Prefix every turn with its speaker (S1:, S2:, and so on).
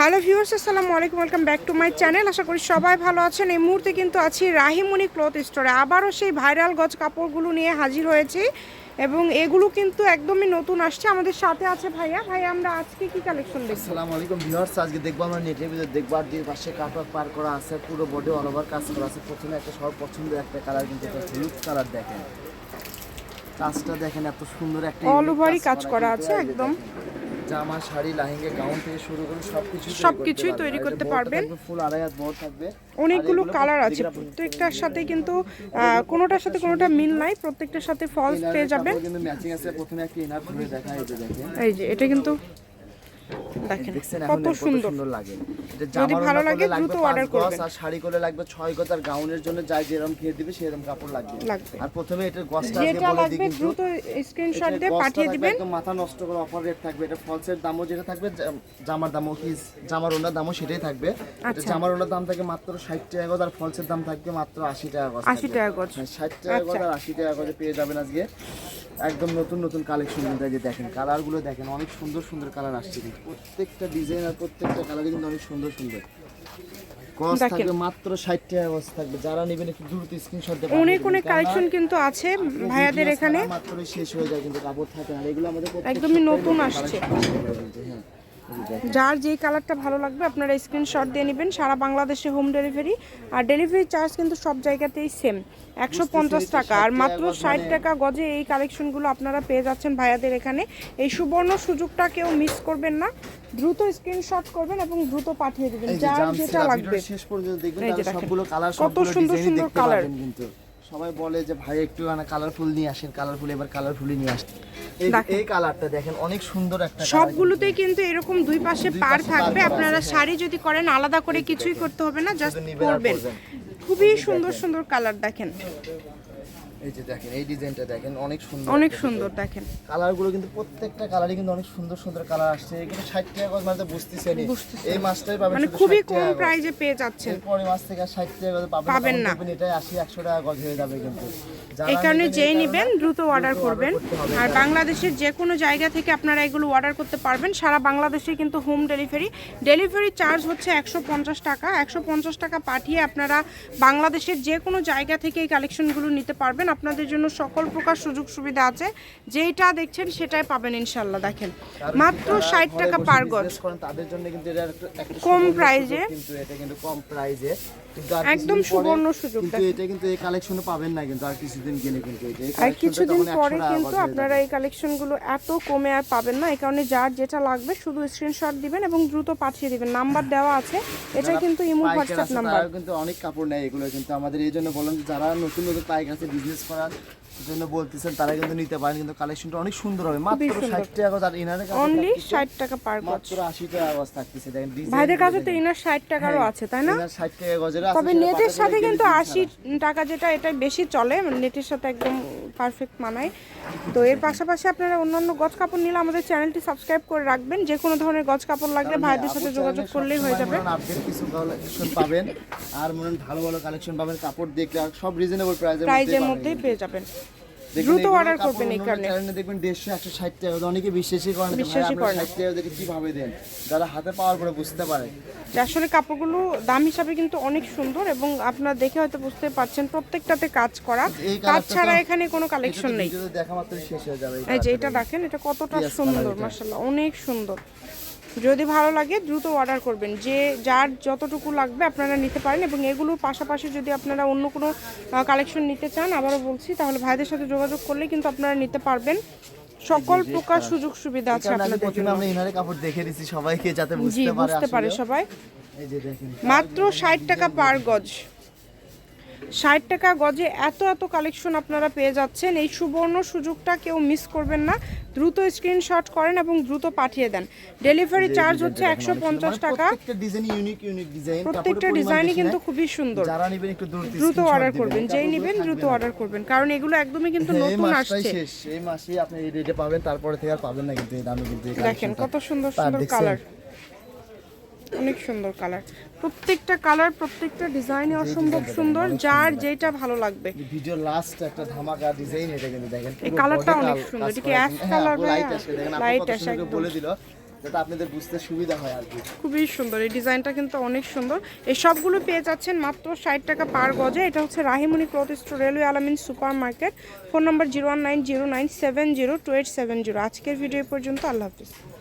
S1: Hello viewers আসসালামু আলাইকুম welcome back to my channel. আশা করি সবাই ভালো আছেন। এই মুহূর্তে কিন্তু আছি রাহিমণি ক্লথ স্টোরে। আবারও সেই ভাইরাল গজ কাপড়গুলো নিয়ে হাজির হয়েছি এবং এগুলো কিন্তু একদমই নতুন আসছে। আমাদের সাথে আছে ভাইয়া। ভাই আমরা আজকে কি কালেকশন দেখব?
S2: আসসালামু আলাইকুম ভিউয়ার্স আজকে দেখব আমরা নেটের ভিতরে দেখব আর দুই পাশে কাটওয়ার্ক পার করা আছে পুরো বডি অল ওভার কাজ করা আছে। প্রথমে একটা সবার পছন্দের একটা কালার কিন্তু এটা হলুদ কালার দেখেন। কাজটা দেখেন এত সুন্দর একটা অল
S1: ওভারই কাজ করা আছে, একদম।
S2: জামা শাড়ি লাহেঙ্গা গাউন থেকে শুরু করে সবকিছু
S1: সবকিছুই তৈরি করতে পারবেন।
S2: ফুল আড়াই হাত বড় থাকবে।
S1: অনেকগুলো কালার আছে। প্রত্যেকটার সাথে কিন্তু কোনোটার সাথে কোনোটা মিল নাই। প্রত্যেকটার সাথে ফলস পেয়ে যাবেন।
S2: কিন্তু ম্যাচিং আছে। প্রথমে একটা ইনার খুলে দেখা এই যে দেখেন।
S1: এই যে এটা কিন্তু দেখেন কত সুন্দর।
S2: লাগে।
S1: যদি
S2: জামার
S1: ভালো লাগে দ্রুত
S2: পাঁচ
S1: করবেন।
S2: আর শাড়ি করলে লাগবে ছয় গজ আর গাউনের জন্য যাই যেরকম খেয়ে দিবে সেরকম কাপড় লাগবে।
S1: লাগবে।
S2: আর প্রথমে এটার গজটা আগে বলে দিই কিন্তু
S1: দ্রুত স্ক্রিনশট দিয়ে পাঠিয়ে দিবেন।
S2: একদম মাথা নষ্ট করে অফার রেট থাকবে। এটা ফলসের দামও যেটা থাকবে জামার দামও কি জামার ওনার দামও সেটাই থাকবে। এটা। জামার ওনার দাম থাকে মাত্র ষাট টাকা গজ আর ফলসের দাম থাকবে মাত্র আশি টাকা গজ
S1: 80 টাকা গজ।
S2: ষাট টাকা গজ
S1: আচ্ছা।
S2: আর আশি টাকা গজে পেয়ে যাবেন আজকে। একদম নতুন নতুন কালেকশন দেখেন কালারগুলো দেখেন অনেক সুন্দর সুন্দর কালার আসছে প্রত্যেকটা ডিজাইন আর প্রত্যেকটা কালার কিন্তু অনেক সুন্দর সুন্দর। থাকবে মাত্র টাকা থাকবে। যারা নেবেন একটু দ্রুত স্ক্রিনশট দিয়ে
S1: অনেক অনেক কালেকশন কিন্তু আছে ভাইয়াদের এখানে।
S2: মাত্র শেষ হয়ে যায় কিন্তু কাপড় থাকে আর এগুলো আমাদের
S1: একদমই নতুন আসছে। যার যেই কালারটা ভালো লাগবে আপনারা স্ক্রিনশট দিয়ে নেবেন। সারা বাংলাদেশে হোম ডেলিভারি আর ডেলিভারি চার্জ কিন্তু সব জায়গাতেই সেম একশো পঞ্চাশ টাকা। আর মাত্র ষাট
S2: মানে-
S1: টাকা গজে এই কালেকশনগুলো আপনারা পেয়ে যাচ্ছেন ভাইয়াদের এখানে। এই সুবর্ণ সুযোগটা কেউ মিস করবেন না। দ্রুত স্ক্রিনশট করবেন এবং দ্রুত পাঠিয়ে দেবেন যার যেটা লাগবে।
S2: শেষ পর্যন্ত দেখবেন। সবগুলো কালার
S1: কত সুন্দর সুন্দর
S2: কালার কিন্তু। সবাই বলে যে ভাই একটু মানে কালারফুল নিয়ে আসেন কালারফুল এবার কালারফুলই নিয়ে আসেন এই কালারটা দেখেন অনেক সুন্দর একটা
S1: সবগুলোতেই কিন্তু। এরকম দুই পাশে পার থাকবে। আপনারা। শাড়ি যদি করেন আলাদা করে কিছুই করতে হবে না জাস্ট পরবেন। খুবই সুন্দর সুন্দর কালার দেখেন।
S2: এই যে দেখেন এই ডিজাইনটা দেখেন অনেক সুন্দর
S1: অনেক সুন্দর দেখেন।
S2: কালারগুলো কিন্তু প্রত্যেকটা কালারই কিন্তু অনেক সুন্দর সুন্দর কালার আসছে। এগুলো ষাট টাকা গজ মানে তো বুঝতেছেনই এই মাছটাই পাবেন
S1: মানে খুবই কম প্রাইজে পেয়ে যাচ্ছেন।
S2: এরপরে মাছ থেকে আর ষাট টাকা গজ পাবেন
S1: পাবেন না।
S2: এটাই আশি একশো টাকা গজ হয়ে যাবে কিন্তু।
S1: এই কারণে যেই নেবেন দ্রুত অর্ডার করবেন। আর বাংলাদেশের যে কোনো জায়গা থেকে আপনারা এগুলো অর্ডার করতে পারবেন। সারা বাংলাদেশে কিন্তু হোম ডেলিভারি ডেলিভারি চার্জ হচ্ছে একশো পঞ্চাশ টাকা। একশো পঞ্চাশ টাকা পাঠিয়ে আপনারা বাংলাদেশের যে কোনো জায়গা থেকে এই কালেকশনগুলো নিতে পারবেন। আপনাদের জন্য সকল প্রকার সুযোগ সুবিধা আছে। যেইটা দেখছেন সেটাই পাবেন ইনশাল্লাহ দেখেন। মাত্র ষাট টাকা পার গজ।
S2: তাদের জন্য কিন্তু এটা
S1: কম
S2: কিন্তু এটা কিন্তু কম প্রাইজে
S1: একদম সুবর্ণ সুযোগ
S2: কিন্তু এটা কিন্তু এই কালেকশনে পাবেন না কিন্তু আর কিছুদিন গেলে কিন্তু
S1: আর কিছুদিন পরে কিন্তু আপনারা এই কালেকশনগুলো এত কমে আর পাবেন না এই কারণে যার যেটা লাগবে শুধু স্ক্রিনশট দিবেন এবং দ্রুত পাঠিয়ে দিবেন। নাম্বার দেওয়া আছে এটা কিন্তু ইমো হোয়াটসঅ্যাপ নাম্বার।
S2: কিন্তু অনেক কাপড় নেয় এগুলো কিন্তু। আমাদের এই জন্য বলেন যারা নতুন নতুন পাইকার আছে বিজনেস করার জন্য বলতেছেন তারা কিন্তু নিতে পারেন কিন্তু কালেকশনটা অনেক সুন্দর হবে। মাত্র
S1: সুন্দর।
S2: ষাট টাকা গজ আর ইনারের কাছে
S1: অনলি
S2: থাকতেছে
S1: ষাট টাকা পার গজ।
S2: মাত্র আশি টাকা গজ থাকতেছে। দেখেন design
S1: ভাইদের কাছে তো। ইনার ষাট টাকারও আছে তাই না?
S2: ইনার ষাট টাকা গজের আছে,
S1: তবে নেটের সাথে কিন্তু
S2: তিনশো
S1: আশি টাকা যেটা এটা বেশি চলে। মানে নেটের সাথে একদম পারফেক্ট মানায়। তো এর পাশাপাশি আপনারা অন্যান্য গজ কাপড় নিলে আমাদের চ্যানেলটি সাবস্ক্রাইব করে রাখবেন। যে কোনো ধরনের গজ কাপড় লাগলে ভাইদের
S2: হ্যাঁ,
S1: সাথে যোগাযোগ করলেই হয়ে যাবে।
S2: মনে আপডেট কিছু কালেকশন পাবেন। আর মনে হয় ভালো ভালো কালেকশন পাবেন কাপড় দেখলে সব রিজনেবল প্রাইসের
S1: মধ্যেই পেয়ে যাবেন। দ্রুত order করবেন এই কারণে।
S2: দেখবেন দেড়শো একশো ষাট টাকা অনেকে বিশ্বাসই করেন
S1: বিশ্বাসই
S2: আপনারা
S1: করে না।
S2: ষাট টাকা দেখে কীভাবে দেন? যারা হাতে পাওয়ার পরে বুঝতে পারে।
S1: যে আসলে কাপড়গুলো দাম হিসাবে কিন্তু অনেক সুন্দর এবং আপনারা দেখে হয়তো বুঝতে পারছেন প্রত্যেকটাতে কাজ করা। কাজ ছাড়া এখানে কোনো কালেকশন নেই।
S2: দেখা মাত্র শেষ হয়ে যাবে
S1: এই যে এটা দেখেন। এটা কতটা সুন্দর। মাসাল্লাহ অনেক সুন্দর। যদি ভালো লাগে দ্রুত অর্ডার করবেন। যে যার যতটুকু লাগবে আপনারা নিতে পারেন এবং এগুলোর পাশাপাশি যদি আপনারা অন্য কোনো কালেকশন নিতে চান আবারও বলছি তাহলে ভাইদের সাথে যোগাযোগ করলে কিন্তু আপনারা নিতে পারবেন। সকল প্রকার সুযোগ সুবিধা আছে আপনাদের জন্য।
S2: আমরা ইনারে কাপড় দেখে দিছি সবাইকে যাতে বুঝতে পারে
S1: বুঝতে পারে সবাই।
S2: এই যে দেখেন।
S1: মাত্র ষাট টাকা পার গজ। ষাট টাকা গজে এত এত কালেকশন আপনারা পেয়ে যাচ্ছেন। এই সুবর্ণ সুযোগটা কেউ মিস করবেন না। দ্রুত স্ক্রিনশট করেন এবং দ্রুত পাঠিয়ে দেন। ডেলিভারি চার্জ হচ্ছে একশো পঞ্চাশ টাকা।
S2: মানে প্রত্যেকটা
S1: ডিজাইনই কিন্তু খুবই সুন্দর।
S2: দ্রুত
S1: অর্ডার করবেন। যেই নেবেন দ্রুত অর্ডার করবেন। কারণ এগুলো একদমই কিন্তু
S2: হ্যাঁ,
S1: নতুন আসছে।
S2: এই মাসেই আপনি এই রেটে পাবেন তারপরে থেকে আর পাবেন না কিন্তু এই দামে কিন্তু
S1: দেখেন কত সুন্দর সুন্দর কালার অনেক সুন্দর কালার। প্রত্যেকটা কালার প্রত্যেকটা ডিজাইনে অসম্ভব সুন্দর যার যেটা ভালো লাগবে।
S2: ভিডিও লাস্ট একটা ধামাকা ডিজাইন এটা কিন্তু দেখেন।
S1: এই কালারটা অনেক সুন্দর। এটা কি
S2: কিন্তু-
S1: color
S2: হ্যাঁ, আসে, দেখেন
S1: আসে একদম।
S2: বলে দিল যাতে আপনাদের বুঝতে সুবিধা হয় আর কি।
S1: খুবই সুন্দর। এই ডিজাইনটা কিন্তু অনেক সুন্দর। এই সবগুলো পেয়ে যাচ্ছেন মাত্র ষাট টাকা পার গজে। এটা হচ্ছে Rahimoni cloth store railway Alamin super market phone number zero one nine zero nine seven zero two eight seven zero. আজকের ভিডিও পর্যন্ত আল্লাহ হাফিজ।